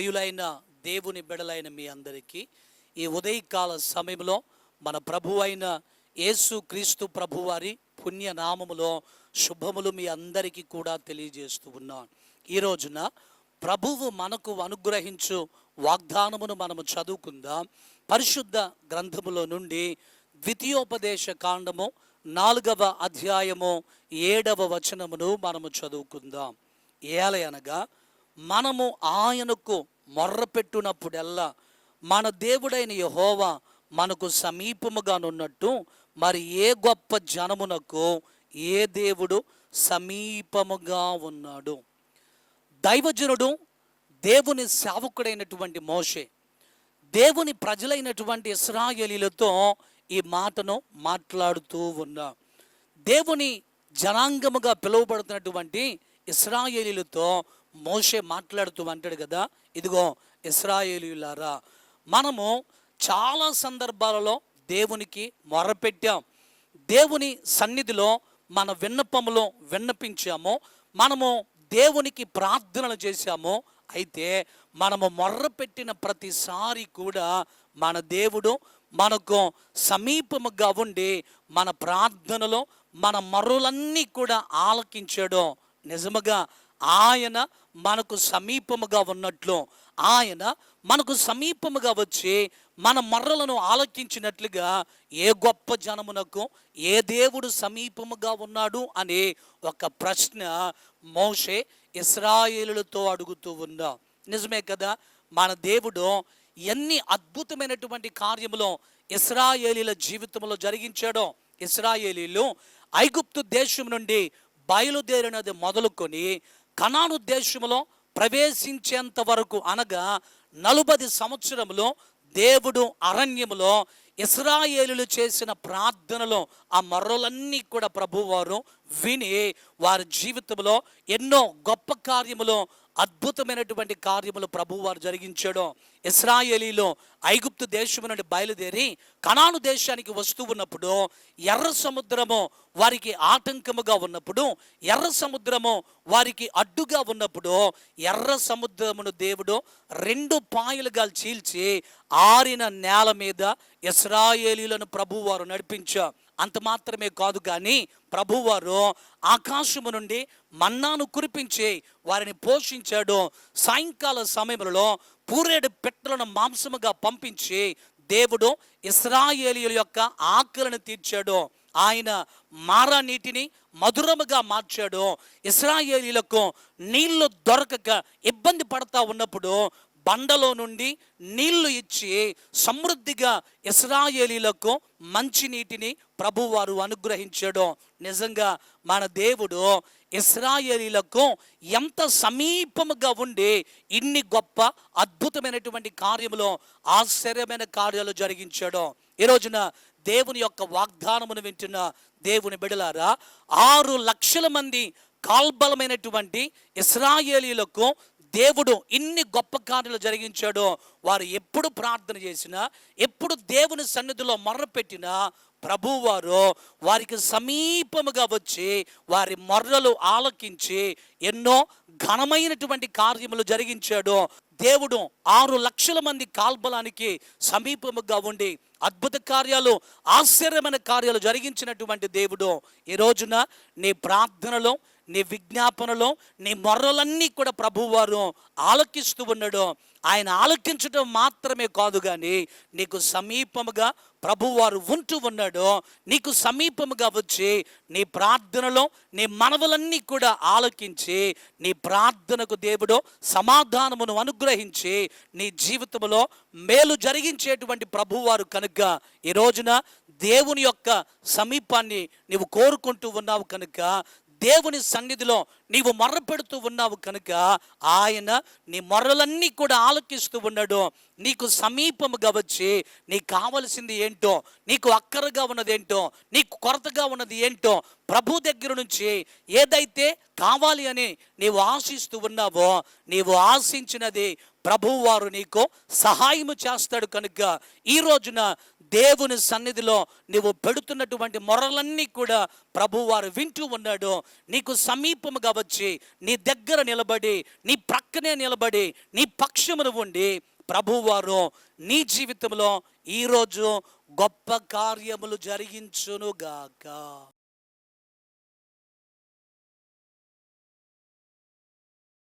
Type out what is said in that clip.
ప్రియులైన దేవుని బిడలైన మీ అందరికీ ఈ ఉదయకాల సమయంలో మన ప్రభు అయిన యేసు క్రీస్తు ప్రభువారి పుణ్యనామములో శుభములు మీ అందరికీ కూడా తెలియజేస్తూ ఉన్నాను ఈ రోజున ప్రభువు మనకు అనుగ్రహించు వాగ్దానమును మనము చదువుకుందాం. పరిశుద్ధ గ్రంథములో నుండి ద్వితీయోపదేశ కాండము నాలుగవ అధ్యాయము ఏడవ వచనమును మనము చదువుకుందాం. ఏలయనగా మనము ఆయనకు మొర్రపెట్టునప్పుడల్లా మన దేవుడైన యహోవా మనకు సమీపముగానున్నట్టు మరి ఏ గొప్ప జనమునకు ఏ దేవుడు సమీపముగా ఉన్నాడు. దైవజనుడు దేవుని సేవకుడైనటువంటి మోషే దేవుని ప్రజలైనటువంటి ఇస్రాయలీలతో ఈ మాటను మాట్లాడుతూ ఉన్నా. దేవుని జనాంగముగా పిలువబడుతున్నటువంటి ఇస్రాయేలీలతో మోషే మాట్లాడుతూ అంటాడు కదా ఇదిగో ఇస్రాయేలీలారా మనము చాలా సందర్భాలలో దేవునికి మొరపెట్టాం. దేవుని సన్నిధిలో మన విన్నపములో విన్నపించాము. మనము దేవునికి ప్రార్థనలు చేశాము. అయితే మనము మొర్రపెట్టిన ప్రతిసారి కూడా మన దేవుడు మనకు సమీపముగా ఉండి మన ప్రార్థనలో మన మరులన్నీ కూడా ఆలకించాడు. నిజముగా ఆయన మనకు సమీపముగా ఉన్నట్లు ఆయన మనకు సమీపముగా వచ్చి మన మర్రలను ఆలకించినట్లుగా ఏ గొప్ప జనమునకు ఏ దేవుడు సమీపముగా ఉన్నాడు అనే ఒక ప్రశ్న మోషే ఇస్రాయేలులతో అడుగుతూ ఉన్నా. నిజమే కదా మన దేవుడు ఎన్ని అద్భుతమైనటువంటి కార్యములో ఇస్రాయేలీల జీవితంలో జరిగించాడో. ఇస్రాయేలీలు ఐగుప్తు దేశం నుండి బయలుదేరినది మొదలుకొని కణాను దేశంలో ప్రవేశించేంత వరకు అనగా నలుబది సంవత్సరములో దేవుడు అరణ్యములో ఇస్రాయేలులు చేసిన ప్రార్థనలో ఆ మర్రలన్నీ కూడా ప్రభువారు విని వారి జీవితంలో ఎన్నో గొప్ప కార్యములో అద్భుతమైనటువంటి కార్యములు ప్రభువారు జరిగించడం. ఇస్రాయేలీలో ఐగుప్తు దేశం నుండి బయలుదేరి కణాను దేశానికి వస్తూ ఉన్నప్పుడు ఎర్ర సముద్రము వారికి ఆటంకముగా ఉన్నప్పుడు ఎర్ర సముద్రము వారికి అడ్డుగా ఉన్నప్పుడు ఎర్ర సముద్రమును దేవుడు రెండు పాయలుగా చీల్చి ఆరిన నేల మీద ఇస్రాయేలీలను ప్రభువారు నడిపించా అంత మాత్రమే కాదు కానీ ప్రభువారు ఆకాశము నుండి మన్నాను కురిపించి వారిని పోషించాడు. సాయంకాల సమయంలో పూరేడు పెట్టలను మాంసముగా పంపించి దేవుడు ఇస్రాయేలీల యొక్క ఆకలిని తీర్చాడు. ఆయన మారా నీటిని మధురముగా మార్చాడు. ఇస్రాయేలీలకు నీళ్ళు దొరకక ఇబ్బంది పడతా ఉన్నప్పుడు బండలో నుండి నీళ్ళు ఇచ్చి సమృద్ధిగా ఇస్రాయేలీలకు మంచి నీటిని ప్రభువారు అనుగ్రహించడం. నిజంగా మన దేవుడు ఇస్రాయేలీలకు ఎంత సమీపముగా ఉండి ఇన్ని గొప్ప అద్భుతమైనటువంటి కార్యములో ఆశ్చర్యమైన కార్యాలు జరిగించడం. ఈ రోజున దేవుని యొక్క వాగ్దానమును వింటున్న దేవుని బిడలారా ఆరు లక్షల మంది కాల్బలమైనటువంటి ఇస్రాయేలీలకు దేవుడు ఇన్ని గొప్ప కార్యాలు జరిగించాడో వారు ఎప్పుడు ప్రార్థన చేసినా ఎప్పుడు దేవుని సన్నిధిలో మొర్రపెట్టినా ప్రభువారు వారికి సమీపముగా వచ్చి వారి మొర్రలు ఆలకించి ఎన్నో ఘనమైనటువంటి కార్యములు జరిగించాడు దేవుడు ఆరు లక్షల మంది కాల్బలానికి సమీపముగా ఉండి అద్భుత కార్యాలు ఆశ్చర్యమైన కార్యాలు జరిగించినటువంటి దేవుడు. ఈ రోజున నీ ప్రార్థనలో నీ విజ్ఞాపనలో నీ మొర్రలన్నీ కూడా ప్రభువారు ఆలకిస్తూ ఉన్నాడు. ఆయన ఆలకించడం మాత్రమే కాదు కానీ నీకు సమీపముగా ప్రభువారు ఉంటూ ఉన్నాడు. నీకు సమీపముగా వచ్చి నీ ప్రార్థనలో నీ మనవులన్నీ కూడా ఆలకించి నీ ప్రార్థనకు దేవుడు సమాధానమును అనుగ్రహించి నీ జీవితంలో మేలు జరిగించేటువంటి ప్రభువారు కనుక ఈ రోజున దేవుని యొక్క సమీపాన్ని నీవు కోరుకుంటూ ఉన్నావు కనుక దేవుని సన్నిధిలో నీవు మొర్రపెడుతూ ఉన్నావు కనుక ఆయన నీ మొర్రలన్నీ కూడా ఆలోకిస్తూ ఉన్నాడు. నీకు సమీపముగా వచ్చి నీకు కావలసింది ఏంటో నీకు అక్కరగా ఉన్నది ఏంటో నీకు కొరతగా ఉన్నది ఏంటో ప్రభు దగ్గర నుంచి ఏదైతే కావాలి అని నీవు ఆశిస్తూ ఉన్నావో నీవు ఆశించినది ప్రభువారు నీకు సహాయము చేస్తాడు కనుక ఈ రోజున దేవుని సన్నిధిలో నువ్వు పెడుతున్నటువంటి మొరలన్నీ కూడా ప్రభువారు వింటూ ఉన్నాడు. నీకు సమీపముగా వచ్చి నీ దగ్గర నిలబడి నీ ప్రక్కనే నిలబడి నీ పక్షమును ఉండి ప్రభువారు నీ జీవితంలో ఈరోజు గొప్ప కార్యములు జరిగించునుగాక.